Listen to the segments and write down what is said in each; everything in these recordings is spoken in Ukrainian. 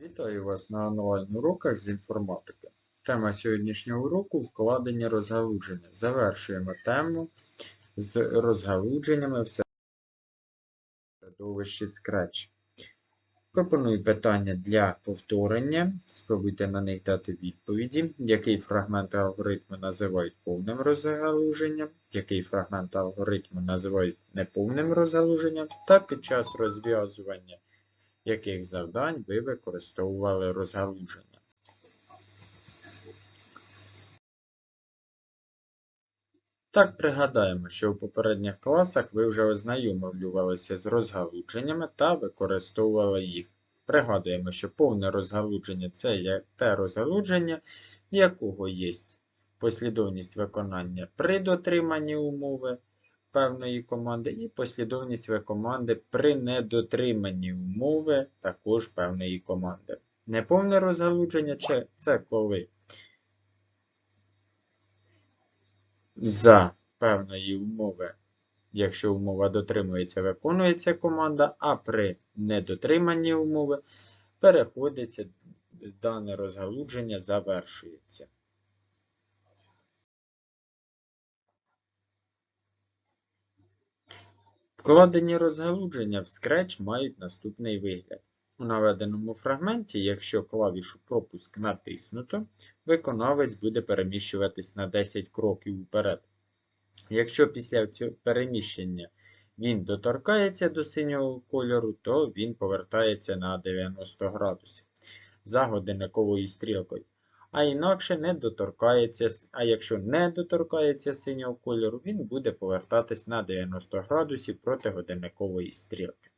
Вітаю вас на онлайн-уроках з інформатики. Тема сьогоднішнього уроку вкладення розгалудження. Завершуємо тему з розгалудженнями в середовищі Scratch. Пропоную питання для повторення. Спробуйте на них дати відповіді. Який фрагмент алгоритму називають повним розгалуженням, який фрагмент алгоритму називають неповним розгалуженням, та під час розв'язування яких завдань ви використовували розгалуження. Так пригадаємо, що в попередніх класах ви вже ознайомлювалися з розгалудженнями та використовували їх. Пригадуємо, що повне розгалудження це те розгалудження, в якого є послідовність виконання при дотриманні умови певної команди, і послідовність команди при недотриманні умови також певної команди. Неповне розгалудження це коли за певної умови, якщо умова дотримується, виконується команда, а при недотриманні умови переходиться дане розгалудження, завершується. Вкладені розгалудження в Scratch мають наступний вигляд. У наведеному фрагменті, якщо клавішу пропуск натиснуто, виконавець буде переміщуватись на 10 кроків вперед. Якщо після цього переміщення він доторкається до синього кольору, то він повертається на 90 градусів за годинниковою стрілкою а інакше не доторкається, а якщо не доторкається синього кольору, він буде повертатись на 90 градусів проти годинникової стрілки.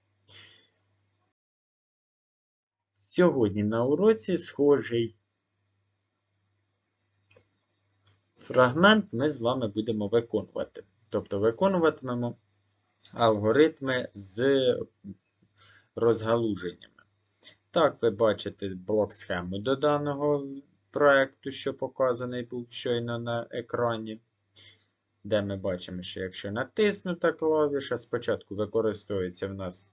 Сьогодні на уроці схожий фрагмент ми з вами будемо виконувати. Тобто виконуватимемо алгоритми з розгалуженнями. Так, ви бачите блок схему до даного проекту, що показаний був щойно на екрані, де ми бачимо, що якщо натиснута клавіша, спочатку використовується в нас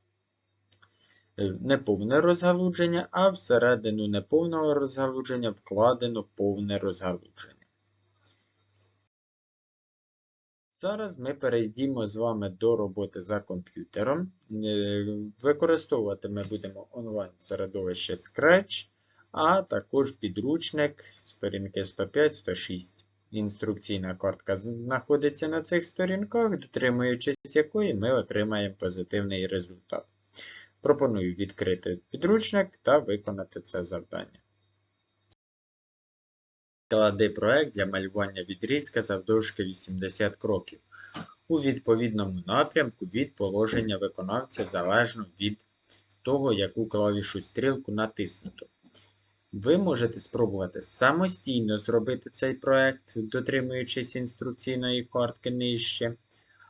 е, неповне розгалудження, а всередину неповного розгалудження вкладено повне розгалудження. Зараз ми перейдемо з вами до роботи за комп'ютером. Е, використовувати ми будемо онлайн-середовище Scratch а також підручник сторінки 105-106. Інструкційна картка знаходиться на цих сторінках, дотримуючись якої ми отримаємо позитивний результат. Пропоную відкрити підручник та виконати це завдання. Склади проект для малювання відрізка завдовжки 80 кроків. У відповідному напрямку від положення виконавця залежно від того, яку клавішу стрілку натиснуто. Ви можете спробувати самостійно зробити цей проект, дотримуючись інструкційної картки нижче,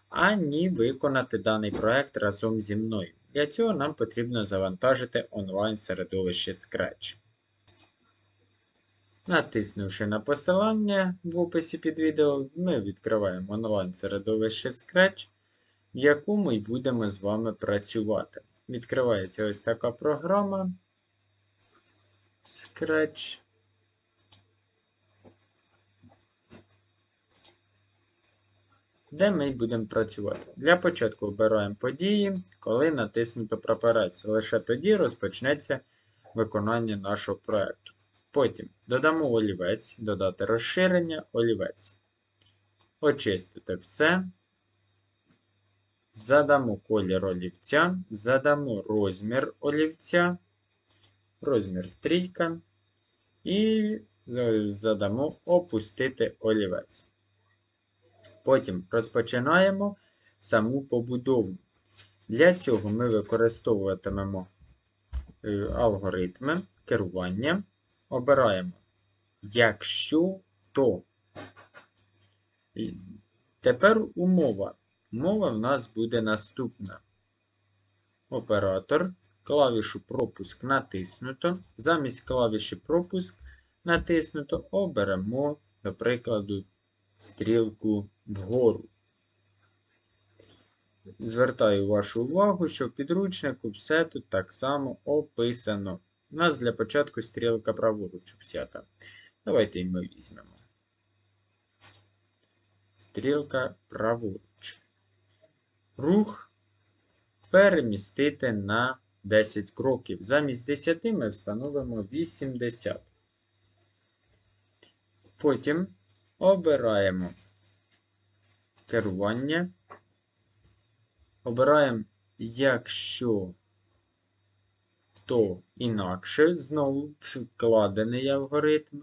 ані виконати даний проект разом зі мною. Для цього нам потрібно завантажити онлайн-середовище Scratch. Натиснувши на посилання в описі під відео, ми відкриваємо онлайн-середовище Scratch, в якому й будемо з вами працювати. Відкривається ось така програма. Scratch. Де ми будемо працювати? Для початку обираємо події, коли натиснуто прапорець. Лише тоді розпочнеться виконання нашого проєкту. Потім додамо олівець, додати розширення, олівець. Очистити все. Задамо колір олівця, задамо розмір олівця розмір трійка. І задамо опустити олівець. Потім розпочинаємо саму побудову. Для цього ми використовуватимемо е, алгоритми керування. Обираємо якщо то. Тепер умова. Умова в нас буде наступна. Оператор клавішу пропуск натиснуто. Замість клавіші пропуск натиснуто оберемо, до прикладу, стрілку вгору. Звертаю вашу увагу, що в підручнику все тут так само описано. У нас для початку стрілка праворуч взята. Давайте ми візьмемо. Стрілка праворуч. Рух перемістити на 10 кроків. Замість 10 ми встановимо 80. Потім обираємо керування. Обираємо, якщо то інакше, знову вкладений алгоритм.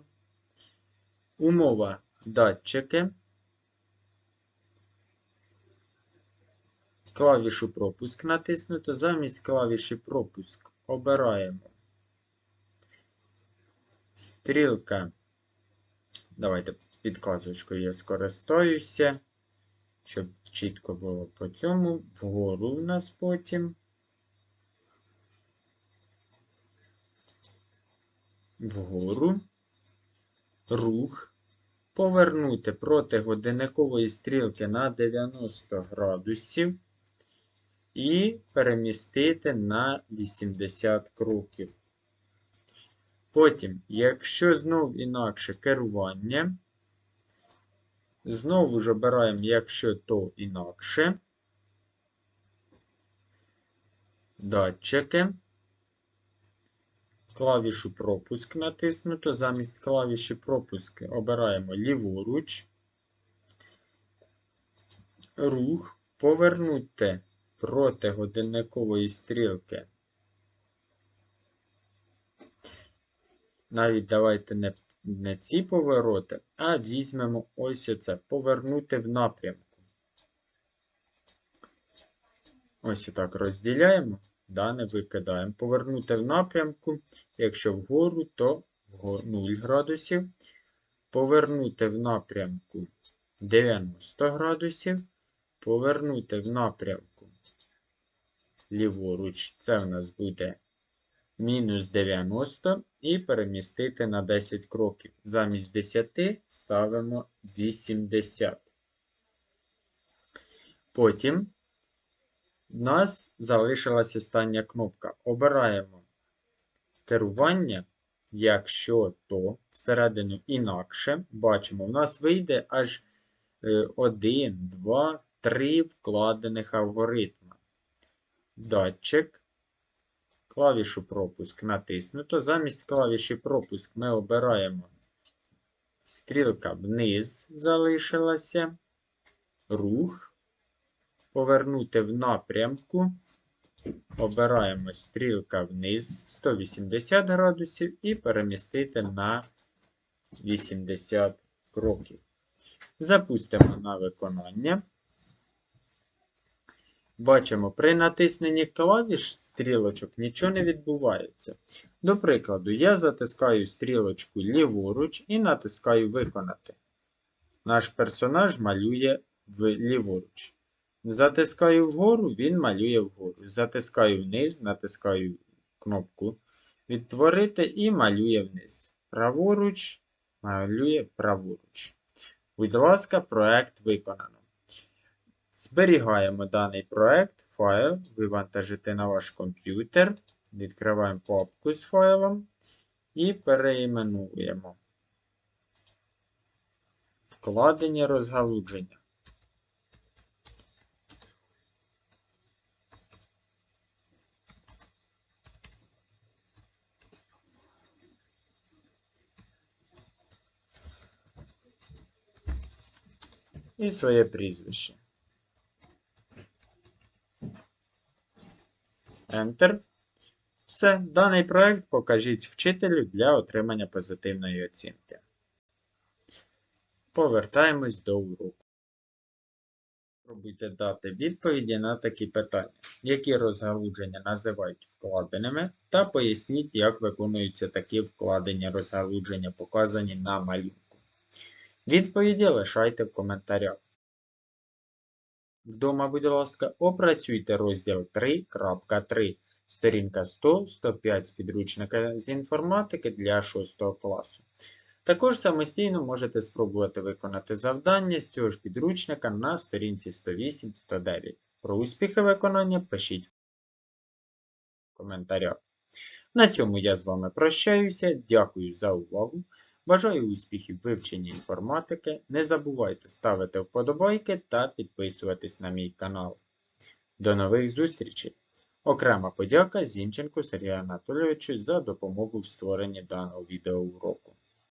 Умова датчики. Клавішу пропуск натиснуто. Замість клавіші пропуск обираємо стрілка. Давайте підказочкою я скористаюся, щоб чітко було по цьому. Вгору у нас потім. Вгору. Рух. Повернути проти годинникової стрілки на 90 градусів і перемістити на 80 кроків. Потім, якщо знов інакше керування, знову ж обираємо, якщо то інакше, датчики, клавішу пропуск натиснуто, замість клавіші пропуск обираємо ліворуч, рух, повернути проти годинникової стрілки. Навіть давайте не, не ці повороти, а візьмемо ось оце. Повернути в напрямку. Ось отак розділяємо, да, не викидаємо. Повернути в напрямку. Якщо вгору, то вгору 0 градусів. Повернути в напрямку 90 градусів. Повернути в напрямку ліворуч, це в нас буде мінус 90 і перемістити на 10 кроків. Замість 10 ставимо 80. Потім в нас залишилась остання кнопка. Обираємо керування, якщо то всередину інакше. Бачимо, в нас вийде аж 1, 2, 3 вкладених алгоритма датчик. Клавішу пропуск натиснуто. Замість клавіші пропуск ми обираємо стрілка вниз залишилася, рух. Повернути в напрямку. Обираємо стрілка вниз 180 градусів і перемістити на 80 кроків. Запустимо на виконання. Бачимо, при натисненні клавіш стрілочок нічого не відбувається. До прикладу, я затискаю стрілочку ліворуч і натискаю Виконати. Наш персонаж малює ліворуч. Затискаю вгору, він малює вгору. Затискаю вниз, натискаю кнопку Відтворити і малює вниз. Праворуч, малює праворуч. Будь ласка, проект виконано. Зберігаємо даний проект, файл, вивантажити на ваш комп'ютер. Відкриваємо папку з файлом і переіменуємо. Вкладення розгалудження. І своє прізвище. Enter. Все, даний проект покажіть вчителю для отримання позитивної оцінки. Повертаємось до уроку. Спробуйте дати відповіді на такі питання, які розгалудження називають вкладеними, та поясніть, як виконуються такі вкладення розгалудження, показані на малюнку. Відповіді лишайте в коментарях. Вдома, будь ласка, опрацюйте розділ 3.3, сторінка 100-105 з підручника з інформатики для 6 класу. Також самостійно можете спробувати виконати завдання з цього ж підручника на сторінці 108-109. Про успіхи виконання пишіть в коментарях. На цьому я з вами прощаюся. Дякую за увагу. Бажаю успіхів в вивченні інформатики. Не забувайте ставити вподобайки та підписуватись на мій канал. До нових зустрічей! Окрема подяка Зінченку Сергію Анатолійовичу за допомогу в створенні даного відеоуроку.